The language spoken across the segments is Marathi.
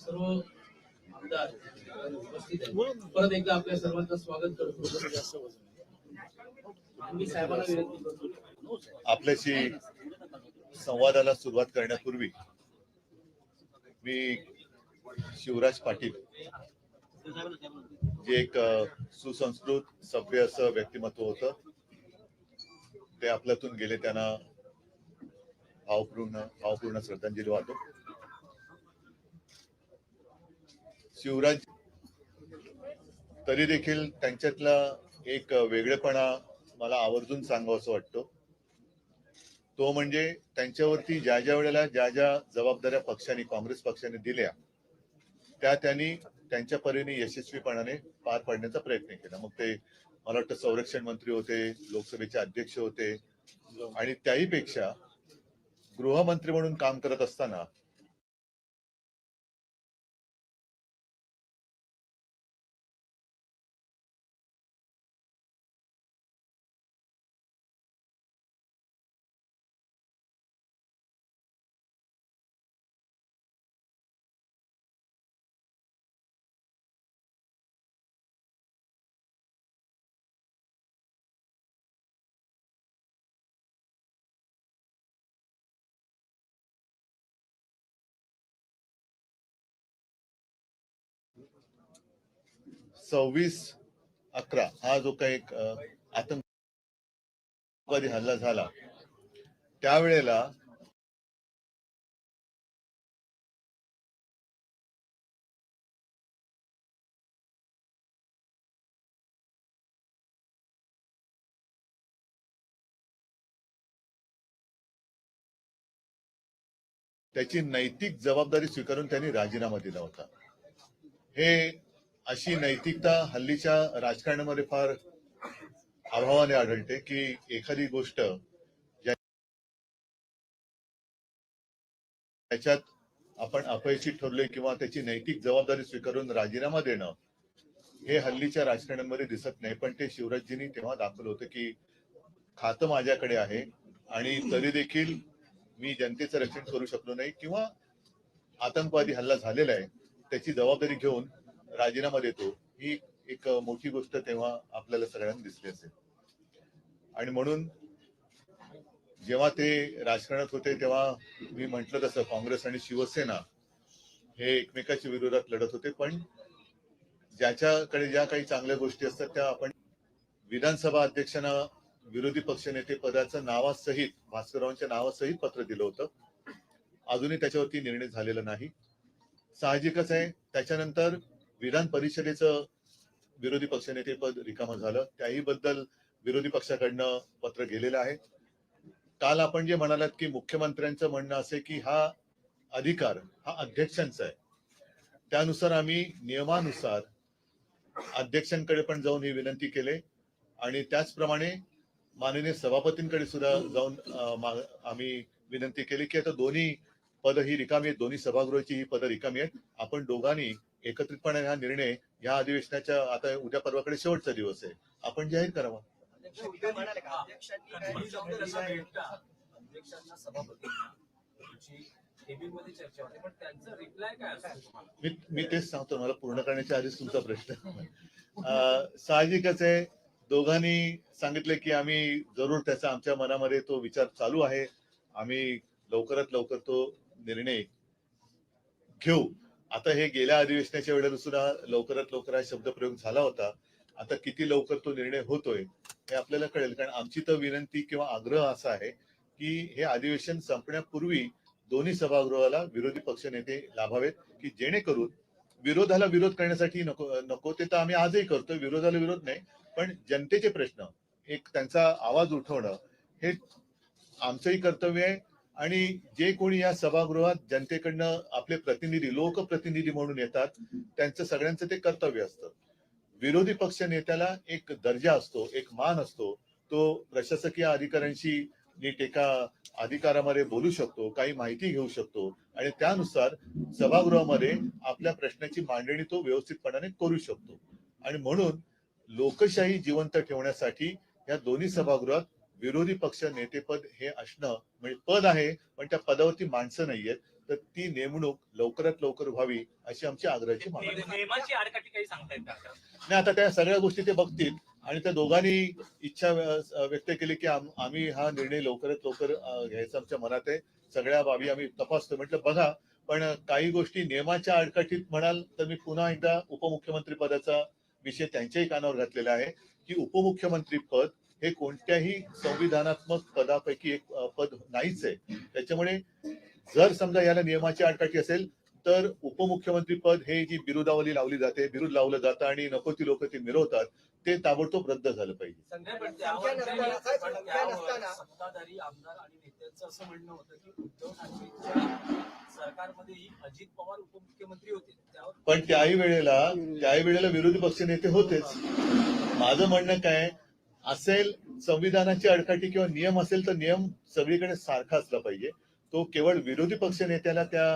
सर्व आमदार उपस्थित आहेत परत एकदा आपल्या सर्वांचं स्वागत करतो. मी साहेबांना विनंती करतो. आपल्याशी संवादाला सुरुवात करण्यापूर्वी मी शिवराज पाटील. जे एक सुसंस्कृत सभ्य असं व्यक्तिमत्व होतं ते आपल्यातून गेले त्यांना भावपूर्ण भावपूर्ण श्रद्धांजली वाहतो. शिवराज तरी देखील त्यांच्यातला एक वेगळेपणा मला आवर्जून सांगावं असं वाटतं. तो म्हणजे त्यांच्यावरती ज्या ज्या वेळेला ज्या ज्या जबाबदाऱ्या पक्षाने काँग्रेस पक्षाने दिल्या त्या त्यांनी त्यांच्या परीने यशस्वीपणाने पार पाडण्याचा प्रयत्न केला. मग ते मला वाटतं संरक्षण मंत्री होते लोकसभेचे अध्यक्ष होते आणि त्याही पेक्षा गृहमंत्री म्हणून काम करत असताना सव्वीस अकरा हा जो काही एक, आतंकवादी हल्ला झाला त्यावेळेला त्याची नैतिक जबाबदारी स्वीकारून त्यांनी राजीनामा दिला होता. हे अशी नैतिकता हल्लीच्या राजकारणामध्ये फार अभावाने आढळते की एखादी गोष्ट त्याच्यात आपण अपयशी ठरलोय किंवा त्याची नैतिक जबाबदारी स्वीकारून राजीनामा देणं हे हल्लीच्या राजकारणामध्ये दिसत नाही. पण ते शिवराजजींनी तेव्हा दाखवलं होतं की खातं माझ्याकडे आहे आणि तरी देखील मी जनतेचं रक्षण करू शकलो नाही किंवा आतंकवादी हल्ला झालेला आहे. त्याची जबाबदारी घेऊन राजीनामा देतो ही एक मोठी गोष्ट तेव्हा आपल्याला सगळ्यांना दिसली असेल. आणि म्हणून जेव्हा ते राजकारणात होते तेव्हा मी म्हंटल तसं काँग्रेस आणि शिवसेना हे एकमेकाच्या विरोधात लढत होते पण ज्याच्याकडे ज्या काही चांगल्या गोष्टी असतात त्या आपण विधानसभा अध्यक्षांना विरोधी पक्षनेते पदाचं नावासहित भास्कररावांच्या नावासहित पत्र दिलं होतं. अजूनही त्याच्यावरती निर्णय झालेला नाही. साहजिकच आहे. त्याच्यानंतर विधान परिषदेचं विरोधी पक्षनेते पद रिकामं झालं. त्याही बद्दल विरोधी पक्षाकडनं पत्र गेलेलं आहे. काल आपण जे म्हणालात की मुख्यमंत्र्यांचं म्हणणं असे की हा अधिकार हा अध्यक्षांचा आहे. त्यानुसार आम्ही नियमानुसार अध्यक्षांकडे पण जाऊन ही विनंती केली आणि त्याचप्रमाणे माननीय सभापतींकडे सुद्धा जाऊन आम्ही विनंती केली की आता दोन्ही पद ही रिकामी आहेत दोन्ही सभागृहाची ही पदं रिकामी आहेत. आपण दोघांनी एकत्रितपणे हा निर्णय या अधिवेशनाच्या आता उद्या परवाकडे शेवटचा दिवस आहे. आपण जाहीर करावा. मी मी तेच सांगतो मला पूर्ण करण्याच्या आधीच तुमचा प्रश्न. साहजिकच आहे दोघांनी सांगितले की आम्ही जरूर त्याचा आमच्या मनामध्ये तो विचार चालू आहे. आम्ही लवकरात लवकर तो निर्णय घेऊ. आता हे गेल्या अधिवेशनाच्या वेळेला सुद्धा लवकरात लवकर हा शब्दप्रयोग झाला होता. आता किती लवकर तो निर्णय होतोय हे आपल्याला कळेल. कारण आमची तर विनंती किंवा आग्रह असा आहे की हे अधिवेशन संपण्यापूर्वी दोन्ही सभागृहाला विरोधी पक्षनेते लाभावेत की जेणेकरून विरोधाला विरोध करण्यासाठी नको नको ते तर आम्ही आजही करतोय. विरोधाला विरोध नाही. पण जनतेचे प्रश्न एक त्यांचा आवाज उठवणं हे आमचंही कर्तव्य आहे. आणि जे कोणी या सभागृहात जनतेकडनं आपले प्रतिनिधी लोकप्रतिनिधी म्हणून येतात त्यांचं सगळ्यांचं ते कर्तव्य असतं. विरोधी पक्ष नेत्याला एक दर्जा असतो एक मान असतो. तो प्रशासकीय अधिकाऱ्यांशी नीट एका अधिकारामध्ये बोलू शकतो काही माहिती घेऊ शकतो आणि त्यानुसार सभागृहामध्ये आपल्या प्रश्नाची मांडणी तो व्यवस्थितपणाने करू शकतो. आणि म्हणून लोकशाही जिवंत ठेवण्यासाठी या दोन्ही सभागृहात विरोधी पक्ष नेतेपद हे असणं म्हणजे पद आहे पण त्या पदावरती माणसं नाहीयेत. तर ती नेमणूक लवकरात लवकर व्हावी अशी आमची आग्रहाची मागणी नाही आता. त्या सगळ्या गोष्टी ते बघतील. आणि त्या दोघांनी इच्छा व्य- व्यक्त केली की आम- आम्ही हा निर्णय लवकरात लवकर घ्यायचा आमच्या मनात आहे. सगळ्या बाबी आम्ही तपासतो. म्हटलं बघा पण काही गोष्टी नियमाच्या आडकाठीत म्हणाल तर मी पुन्हा एकदा उपमुख्यमंत्री पदाचा विषय त्यांच्याही कानावर घातलेला आहे की उपमुख्यमंत्री पद हे कोणत्याही संविधानात्मक पदापैकी एक पद नाहीच आहे. त्याच्यामुळे जर समजा याला नियमाची आडकाठी असेल तर उपमुख्यमंत्री पद हे जी बिरुदावली लावली जाते बिरुद लावलं जातं आणि नको ती लोक ते मिरवतात ते ताबडतोब रद्द झालं पाहिजे. नाही, पण संख्या त्यावर नसताना त्यांनी- साहेब, पण संख्या त्यावर नसताना. सत्ताधारी आमदार आणि नेत्यांचं असं म्हणणं होतं की उद्धव ठाकरेंच्या सरकारमध्येही अजित पवार उपमुख्यमंत्री होते. त्यावर पण त्याही वेळेला त्याही वेळेला विरोधी पक्ष नेते होतेच. माझं म्हणणं काय असेल संविधानाची अडकाठी किंवा नियम असेल तर नियम सगळीकडे सारखा असला पाहिजे. तो केवळ विरोधी पक्ष नेत्याला त्या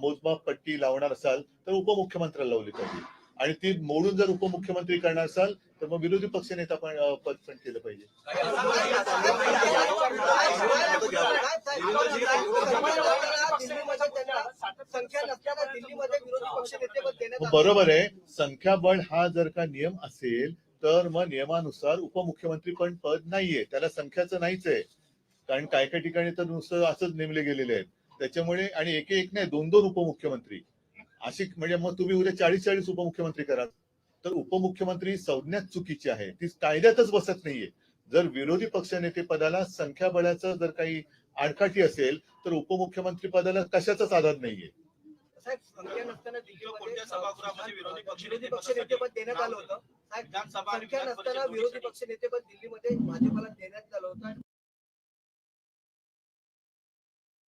मोजमाप पट्टी लावणार असाल तर उपमुख्यमंत्र्याला लावली पाहिजे. आणि ती मोडून जर उपमुख्यमंत्री करणार असाल तर मग विरोधी पक्ष नेता पण पद पण केलं पाहिजे. बरोबर आहे. संख्याबळ हा जर का नियम असेल तर मग नियमानुसार उपमुख्यमंत्री पण पद नाहीये. त्याला संख्याचं नाहीच आहे कारण काय काय ठिकाणी तर नुसतं असंच नेमले गेलेले आहेत. त्याच्यामुळे आणि एक एक नाही दोन दोन उपमुख्यमंत्री. अशी म्हणजे मग तुम्ही उद्या चाळीस चाळीस उपमुख्यमंत्री करा. तर उपमुख्यमंत्री संज्ञाच चुकीची आहे. ती कायद्यातच बसत नाहीये. जर विरोधी पक्षनेते पदाला संख्याबळाचं जर काही आडकाठी असेल तर उपमुख्यमंत्री पदाला कशाचाच आधार नाहीये. साहेब संख्या नसताना विरोधी पक्ष विरोधी नेते पक्ष नेतेपद देण्यात आलं होतं. संख्या नसताना विरोधी. पक्ष नेतेपद दिल्लीमध्ये भाजपला देण्यात आलं होतं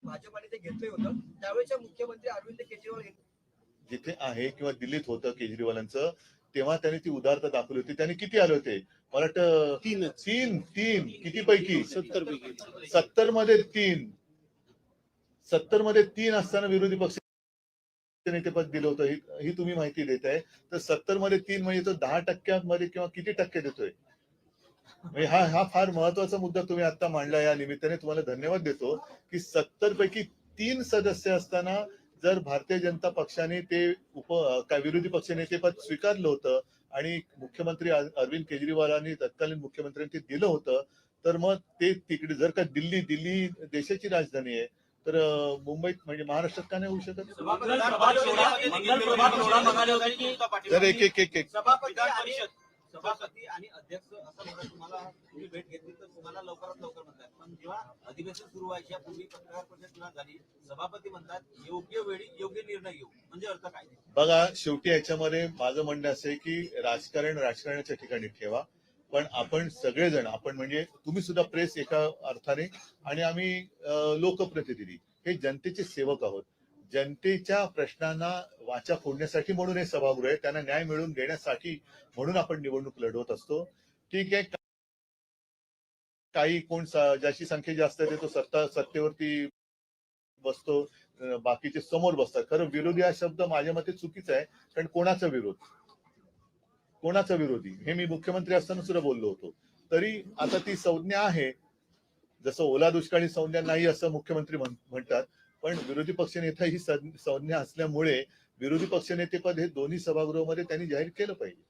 भाजपाने ते घेतले होतं. त्यावेळेच्या मुख्यमंत्री अरविंद केजरीवाल जिथे आहे किंवा दिल्लीत होतं केजरीवालांचं तेव्हा त्यांनी ती उदारता दाखवली होती. त्यांनी किती आले होते? मला वाटतं तीन तीन तीन. किती पैकी? सत्तर पैकी. सत्तरमध्ये तीन. सत्तरमध्ये तीन असताना विरोधी पक्ष नेतेपद दिलं होतं ही ही तुम्ही माहिती देत आहे तर सत्तरमध्ये तीन म्हणजे तो दहा टक्क्यांमध्ये किंवा किती टक्के देतोय? म्हणजे हा हा फार महत्त्वाचा मुद्दा तुम्ही आता मांडला या निमित्ताने. तुम्हाला धन्यवाद देतो की सत्तर पैकी तीन सदस्य असताना जर भारतीय जनता पक्षाने ते उप काय विरोधी पक्ष नेतेपद स्वीकारलं होतं आणि मुख्यमंत्री अरविंद केजरीवालांनी तत्कालीन मुख्यमंत्र्यांनी ते दिलं होतं तर मग ते तिकडे जर का दिल्ली दिल्ली देशाची राजधानी आहे तर मुंबईत म्हणजे महाराष्ट्रात का नाही होऊ शकत? तर एक एक एक एक. सभापती विधान आणि परिषद सभापती आणि अध्यक्ष असं म्हणतात तुम्हाला तुम्ही भेट घेतली तर तुम्हाला लवकरात लवकर म्हणतात. पण जेव्हा अधिवेशन सुरू व्हायच्या पूर्वी पत्रकार परिषद पुन्हा झाली सभापती म्हणतात योग्य वेळी योग्य निर्णय घेऊ. म्हणजे अर्थ काय? बघा शेवटी याच्यामध्ये माझं म्हणणं असं आहे की राजकारण राजकारणाच्या ठिकाणी ठेवा. पण आपण सगळेजण आपण म्हणजे तुम्ही सुद्धा प्रेस एका अर्थाने आणि आम्ही लोकप्रतिनिधी हे जनतेचे सेवक आहोत. जनतेच्या प्रश्नांना वाचा फोडण्यासाठी म्हणून हे सभागृह आहे. त्यांना न्याय मिळवून देण्यासाठी म्हणून आपण निवडणूक लढवत असतो. ठीक आहे. काही कोण ज्याची संख्या जास्त आहे तो सत्ता सत्तेवरती बसतो. बाकीचे समोर बसतात. खरं विरोधी हा शब्द माझ्या मते चुकीचा आहे. कारण कोणाचा विरोध? कोणाचा विरोधी? हे मी मुख्यमंत्री असताना सुद्धा बोललो होतो. तरी आता ती संज्ञा आहे. जसं ओला दुष्काळी संज्ञा नाही असं मुख्यमंत्री म्हण- म्हणतात पण विरोधी पक्षनेता ही संज्ञा असल्यामुळे विरोधी पक्षनेतेपद हे दोन्ही सभागृहामध्ये त्यांनी जाहीर केलं पाहिजे.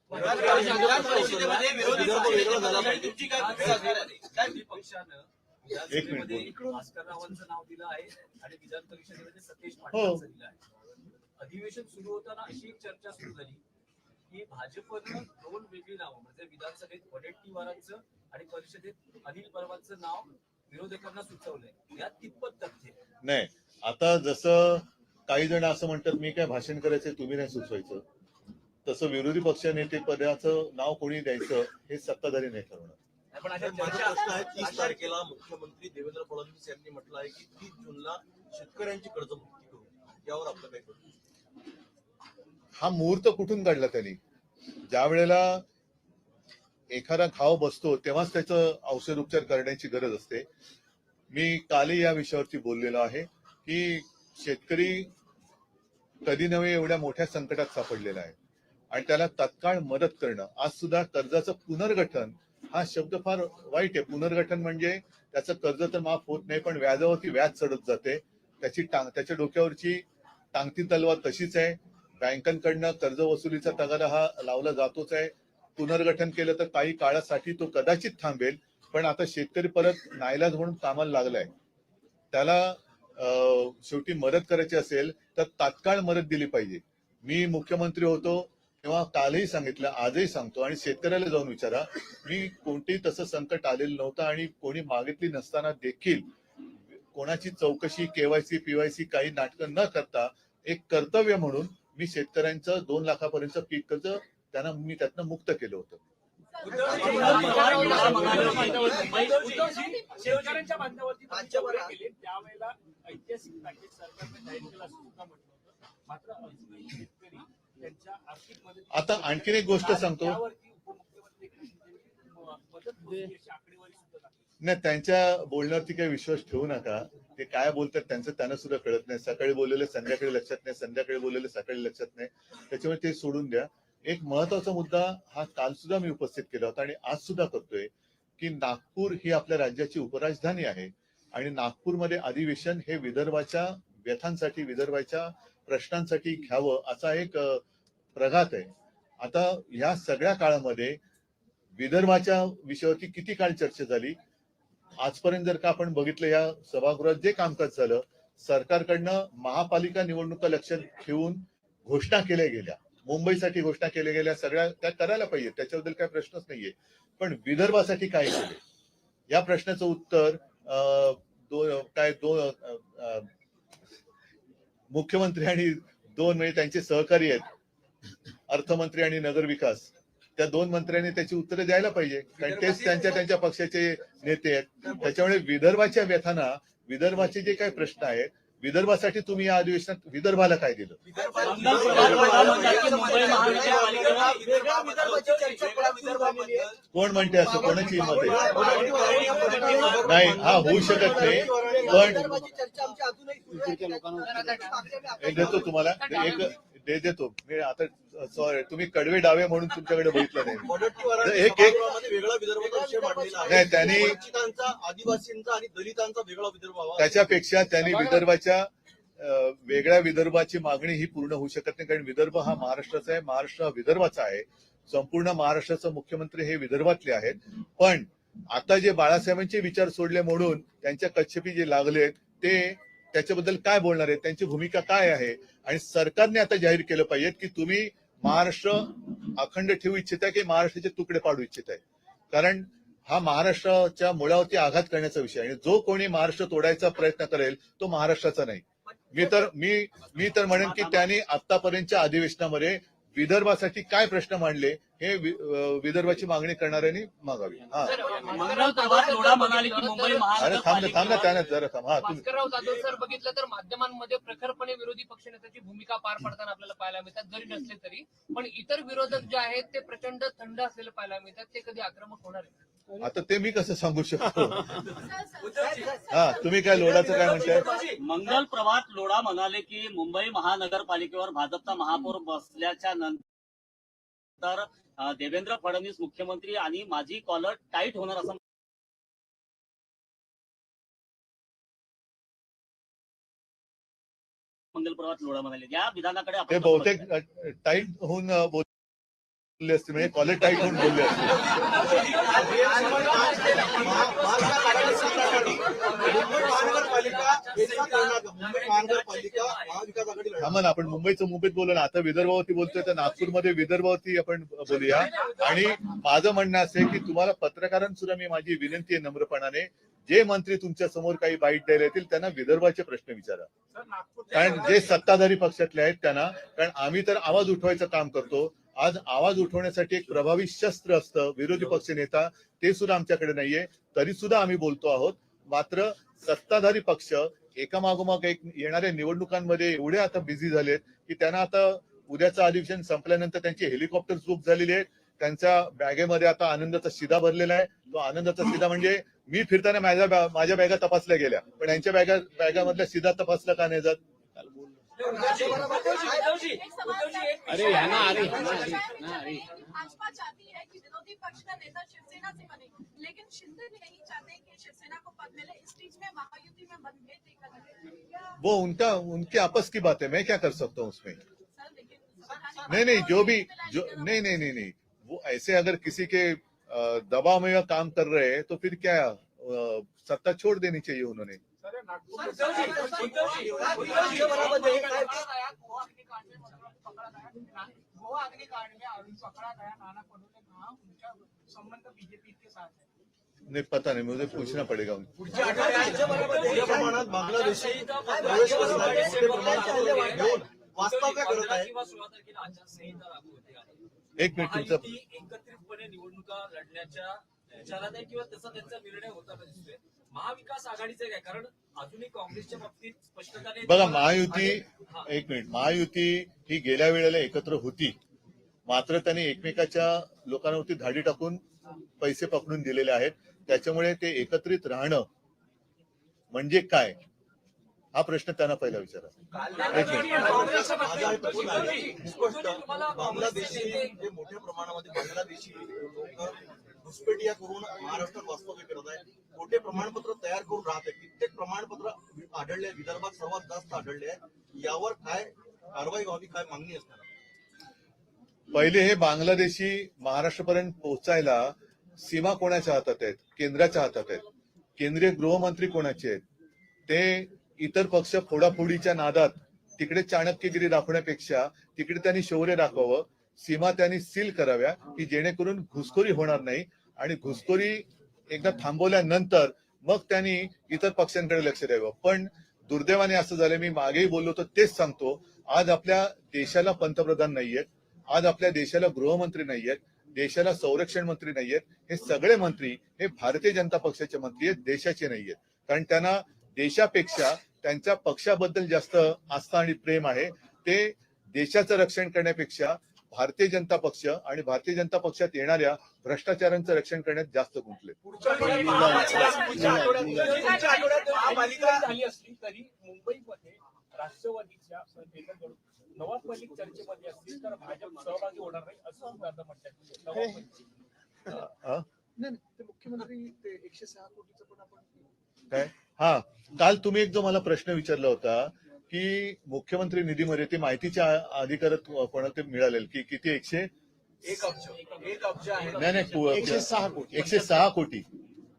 परिषदेमध्ये सतीश हो. पाटलांचं दिलं आहे अधिवेशन सुरू होताना अशी एक चर्चा सुरू झाली. की भाजपनं दोन वेगळी नावं म्हणजे विधानसभेत वडेट्टीवारांचं आणि परिषदेत अनिल परबांचं नाव विरोधकांना सुचवलंय. यात कितपत तथ्य आहे? नाही आता जसं काही जण असं म्हणतात मी काय भाषण करायचं तुम्ही नाही सुचवायचं. तसं विरोधी पक्ष नेते पदाचं नाव कोणी द्यायचं हे सत्ताधारी नाही ठरवणार. पण अशा माझा चर्चा प्रश्न आहे तीस तारखेला मुख्यमंत्री देवेंद्र फडणवीस यांनी म्हटलं आहे की तीस जूनला शेतकऱ्यांची कर्जमुक्ती करू. यावर आपलं काय करू हा मुहूर्त कुठून काढला त्यांनी? ज्या वेळेला एखादा घाव बसतो तेव्हाच त्याचं औषध उपचार करण्याची गरज असते. मी कालही या विषयावरती बोललेलो आहे की शेतकरी कधी नव्हे एवढ्या मोठ्या संकटात सापडलेला आहे. आणि त्याला तत्काळ मदत करणं आज सुद्धा कर्जाचं पुनर्गठन हा शब्द फार वाईट आहे. पुनर्गठन म्हणजे त्याचं कर्ज तर माफ होत नाही पण व्याजावरती व्याज चढत जाते. त्याची टांग त्याच्या डोक्यावरची टांगती तलवार तशीच आहे. बँकांकडनं कर्ज वसुलीचा तगादा हा लावला जातोच आहे. पुनर्गठन केलं तर काही काळासाठी तो कदाचित थांबेल पण आता शेतकरी परत नाईलाज म्हणून कामाला लागलाय. त्याला शेवटी मदत करायची असेल तर तात्काळ मदत दिली पाहिजे. मी मुख्यमंत्री होतो तेव्हा कालही सांगितलं आजही सांगतो आणि शेतकऱ्याला जाऊन विचारा. मी कोणतेही तसं संकट आलेलं नव्हतं आणि कोणी मागितली नसताना देखील कोणाची चौकशी केवायसी पीवायसी काही नाटकं न करता एक कर्तव्य म्हणून मी शेतकऱ्यांचं दोन लाखापर्यंत पीक कर्ज त्यांना मी त्यातनं मुक्त केलं होतं. शेतकऱ्यांच्या बांधावरती तुम्ही राज्यभरात- दौरे केले. त्यावेळेला ऐतिहासिक पॅकेज सरकारने जाहीर केलं असं सुद्धा म्हटलं होतं. मात्र अजूनही शेतकरी त्यांच्या आर्थिक मदत आता आणखीन एक गोष्ट सांगतो. उपमुख्यमंत्री आकडेवारी. नाही त्यांच्या बोलण्यावरती काही विश्वास ठेवू नका. ते काय बोलतात त्यांचं त्यांना सुद्धा कळत नाही. सकाळी बोललेलं संध्याकाळी लक्षात नाही संध्याकाळी बोललेलं सकाळी लक्षात नाही. त्याच्यामुळे ते सोडून द्या. एक महत्त्वाचा मुद्दा हा काल सुद्धा मी उपस्थित केला होता आणि आज सुद्धा करतोय की नागपूर ही आपल्या राज्याची उपराजधानी आहे आणि नागपूरमध्ये अधिवेशन हे विदर्भाच्या व्यथांसाठी विदर्भाच्या प्रश्नांसाठी घ्यावं असा एक प्रघात आहे. आता या सगळ्या काळामध्ये विदर्भाच्या विषयावरती किती काळ चर्चा झाली? आजपर्यंत जर का आपण बघितलं या सभागृहात जे कामकाज झालं सरकारकडनं महापालिका निवडणुका लक्षात ठेवून घोषणा केल्या गेल्या. मुंबईसाठी घोषणा केल्या गेल्या सगळ्या त्या करायला पाहिजे त्याच्याबद्दल काही प्रश्नच नाहीये. पण विदर्भासाठी काय केले? या प्रश्नाचं उत्तर अं, दोन काय दोन मुख्यमंत्री आणि दोन म्हणजे त्यांचे सहकारी आहेत. अर्थमंत्री आणि नगरविकास. त्या दोन मंत्र्यांनी त्याची उत्तरं द्यायला पाहिजे. कारण तेच त्यांच्या त्यांच्या पक्षाचे नेते आहेत. त्याच्यामुळे विदर्भाच्या व्यथांना विदर्भाचे जे काही प्रश्न आहेत विदर्भासाठी तुम्ही या अधिवेशनात विदर्भाला काय दिलं. कोण म्हणते असं? कोणाची हिंमत आहे. नाही हा होऊ शकत नाही. पण विदर्भाची चर्चा आमची अजूनही सुरू आहे. एक देतो तुम्हाला. एक दे देतो. मी आता सॉरी तुम्ही कडवे डावे म्हणून तुमच्याकडे बघितलं नाही. वडट्टीवारांनी एक- एक- सभागृहामध्ये वेगळा विदर्भाचा विषय मांडलेला आहे. नाही, त्यांनी- वंचितांचा आदिवासींचा आणि दलितांचा वेगळा विदर्भ हवा. त्याच्यापेक्षा त्यांनी विदर्भाच्या वेगळ्या विदर्भाची मागणी ही पूर्ण होऊ शकत नाही कारण विदर्भ हा महाराष्ट्राचा आहे महाराष्ट्र हा विदर्भाचा आहे. संपूर्ण महाराष्ट्राचे मुख्यमंत्री हे विदर्भातले आहेत. पण आता जे बाळासाहेबांचे विचार सोडले म्हणून त्यांच्या कच्छपी जे लागले ते त्याच्याबद्दल काय बोलणार आहे? त्यांची भूमिका काय आहे? आणि सरकारने आता जाहीर केलं पाहिजे की तुम्ही महाराष्ट्र अखंड ठेवू इच्छिताय की महाराष्ट्राचे तुकडे पाडू इच्छिताय? कारण हा महाराष्ट्राच्या मुळावरती आघात करण्याचा विषय आहे. आणि जो कोणी महाराष्ट्र तोडायचा प्रयत्न करेल तो महाराष्ट्राचा नाही. मी तर मी मी तर म्हणेन की त्यांनी आतापर्यंतच्या अधिवेशनामध्ये विदर्भासाठी काय प्रश्न मांडले हे विदर्भाची मागणी करणाऱ्यांनी मागावी. हा. मुंबई अरे थांब थांब ना त्यानं जरा थांब. हा तुम्ही भास्करराव जाधव सर बघितलं तर माध्यमांमध्ये प्रखरपणे विरोधी पक्षनेत्याची भूमिका पार पडताना आपल्याला पाहायला मिळतात जरी नसले तरी. पण इतर विरोधक जे आहेत ते प्रचंड थंड असलेले पाहायला मिळतात ते कधी आक्रमक होणार आहेत आता ते मी कसं सांगू शकतो? हा तुम्ही काय लोडाचं काय म्हणताय? मंगल प्रभात लोढा म्हणाले की मुंबई महानगरपालिकेवर भाजपचा महापौर बसल्याच्या नंतर अ, देवेंद्र फडणवीस मुख्यमंत्री आणि माझी कॉलर टाईट होणार असं मंगल प्रभात लोढा म्हणाले. या विधानाकडे बहुतेक टाईट होऊन अं, बोलले असते म्हणजे कॉलेज टाईट होऊन बोलले असते. थांबा ना आपण मुंबईचं मुंबईत बोललो ना आता विदर्भावरती बोलतोय तर नागपूरमध्ये विदर्भावरती आपण बोलूया. आणि माझं म्हणणं असं आहे की तुम्हाला पत्रकारांसुद्धा मी माझी विनंती आहे नम्रपणाने. जे मंत्री तुमच्यासमोर काही बाईट द्यायला येतील त्यांना विदर्भाचे प्रश्न विचारा. कारण जे सत्ताधारी पक्षातले आहेत त्यांना कारण आम्ही तर आवाज उठवायचं काम करतो आज आवाज उठवण्यासाठी एक प्रभावी शस्त्र असतं विरोधी पक्ष नेता ते सुद्धा आमच्याकडे नाहीये. तरी सुद्धा आम्ही बोलतो आहोत. मात्र सत्ताधारी पक्ष एकामागोमाग एक येणाऱ्या निवडणुकांमध्ये एवढे आता बिझी झालेत की त्यांना आता उद्याचं अधिवेशन संपल्यानंतर त्यांची हेलिकॉप्टर बुक झालेले आहेत. त्यांच्या बॅगेमध्ये आता आनंदाचा शिदा भरलेला आहे. तो आनंदाचा शिदा म्हणजे मी फिरताना माझ्या माझ्या बॅगा तपासल्या गेल्या. पण यांच्या बॅगा बॅगामधल्या शिदा तपासला का नाही जात? अरे ह्यांना अरे भाजपा चाहती है कि विरोधी पक्ष का नेता शिवसेना से बने। लेकिन शिंदे भी नहीं चाहते कि शिवसेना को पद मिले। इस बीच में महायुति में मतभेद देखा गया वो उनका उनके आपस की बात है मैं क्या कर सकता हूँ उसमें? नहीं नहीं जो भी जो नहीं नहीं नहीं नहीं। वो ऐसे अगर किसी के दबाव में काम कर रहे हैं तो फिर क्या सत्ता छोड़ देनी चाहिए उन्होंने? गोवा अग्निकांड में आरोपी पकड़ा गया नाना पटोले कहा उनका संबंध बीजेपी के साथ है नहीं पता नहीं मुझे पूछना पड़ेगा उनको प्रमाणात बांगलादेशी एक मिनिट तुमचा एकत्रितपणे निवडणुका लढण्याच्या विचारात आहे किंवा तसा त्यांचा निर्णय होताना दिसतोय महाविकास आघाडीचे काय? कारण अजूनही काँग्रेसच्या बाबतीत स्पष्टता बघा महायुती. एक मिनिट. महायुती ही गेल्या वेळेला एकत्र होती. मात्र त्यांनी एकमेकाच्या लोकांवरती धाडी टाकून पैसे पकडून दिलेले आहेत. त्याच्यामुळे ते एकत्रित राहणं म्हणजे काय? हा प्रश्न त्यांना पहिला विचारा. बांगलादेशी जे मोठ्या प्रमाणामध्ये बांगलादेशी घुसपेटिया करून महाराष्ट्रात वास्तव्य करत आहेत मोठे प्रमाणपत्र तयार करून राहत आहेत कित्येक प्रमाणपत्र आढळले विदर्भात सर्वात जास्त आढळले आहेत यावर काय कारवाई व्हावी काय मागणी असणार पहिले हे बांगलादेशी महाराष्ट्रापर्यंत पोहोचायला सीमा कोणाच्या हातात आहेत? केंद्राच्या हातात आहेत. केंद्रीय गृहमंत्री कोणाचे आहेत? ते इतर पक्ष फोडाफोडीच्या नादात तिकडे चाणक्यगिरी दाखवण्यापेक्षा तिकडे त्यांनी शौर्य दाखवावं सीमा त्यांनी सील कराव्या की जेणेकरून घुसखोरी होणार नाही. आणि घुसखोरी एकदा थांबवल्यानंतर मग त्यांनी इतर पक्षांकडे लक्ष द्यावं. पण दुर्दैवाने असं झालं मी मागेही बोललो तर तेच सांगतो. आज आपल्या देशाला पंतप्रधान नाहीयेत. आज आपल्या देशाला गृहमंत्री नाहीयेत. देशाला संरक्षण मंत्री नाहीयेत. हे सगळे मंत्री हे भारतीय जनता पक्षाचे मंत्री आहेत देशाचे नाहीयेत. कारण त्यांना देशापेक्षा त्यांच्या पक्षाबद्दल जास्त आस्था आणि प्रेम आहे. ते देशाचं रक्षण करण्यापेक्षा भारतीय जनता पक्ष आणि भारतीय जनता पक्षात येणाऱ्या भ्रष्टाचारांचं रक्षण करण्यात जास्त गुंतले. मुंबईमध्ये राष्ट्रवादीच्या नेत्यांकडून नवाब मलिक चर्चेमध्ये असतील तर भाजप सहभागी होणार नाही असं सुद्धा आता म्हणतात नवाब मलिक अ? नाही ते मुख्यमंत्री ते एकशे सहा कोटीचं पण आपण काय? हा. काल तुम्ही एक जो मला प्रश्न विचारला होता की मुख्यमंत्री निधीमध्ये ते माहितीच्या अधिकारात कोणाला ते मिळालेल? की किती एकशे एक अब्ज. एक अब्ज आहे. नाही नाही एकशे सहा कोटी. एकशे सहा कोटी.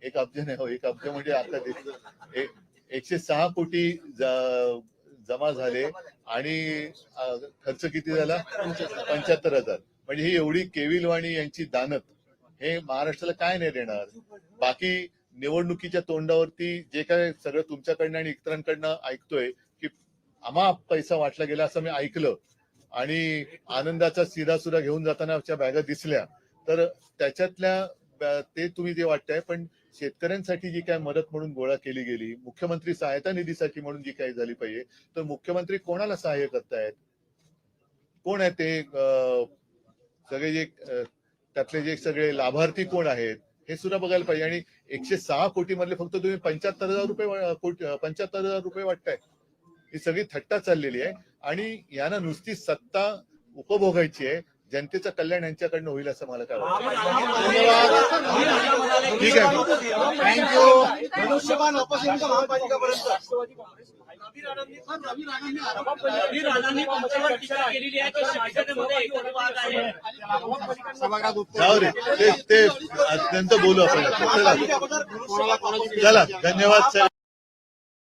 एक अब्ज नाही हो एक अब्ज म्हणजे आता एकशे सहा कोटी ज- जमा झाले आणि खर्च किती झाला? पंच्याहत्तर हजार. म्हणजे ही एवढी केविलवाणी यांची दानत हे महाराष्ट्राला काय नाही देणार? बाकी निवडणुकीच्या तोंडावरती जे काय सगळं तुमच्याकडनं आणि इतरांकडनं ऐकतोय की आम्हा पैसा वाटला गेला असं मी ऐकलं. आणि आनंदाचा सिधा सुद्धा घेऊन जाताना बॅगा दिसल्या. तर त्याच्यातल्या ते तुम्ही जे वाटतंय पण शेतकऱ्यांसाठी जी काय मदत म्हणून गोळा केली गेली मुख्यमंत्री सहायता निधीसाठी म्हणून जी काही झाली पाहिजे तर मुख्यमंत्री कोणाला सहाय्य करतायत? कोण आहे ते सगळे जे त्यातले जे सगळे लाभार्थी कोण आहेत? हे सुद्धा बघायला पाहिजे. आणि एकशे सहा कोटी मधले फक्त तुम्ही पंच्याहत्तर हजार रुपये पंच्याहत्तर हजार रुपये वाटताय. ही सगळी थट्टा चाललेली आहे. आणि यांना नुसती सत्ता उपभोगायची आहे. जनतेचं कल्याण यांच्याकडनं होईल असं मला काय वाटतं. ठीक आहे थँक्यू धनुष्यबाण ऑपोजिशन महापालिकापर्यंत राष्ट्रवादी काँग्रेस रवी राणांनी तुमच्यावर टीका केलेली आहे की शिवसेनेमध्ये एकत्वाद आहे जाऊ रे ते ते अत्यंत बोलू आपण चला. धन्यवाद सर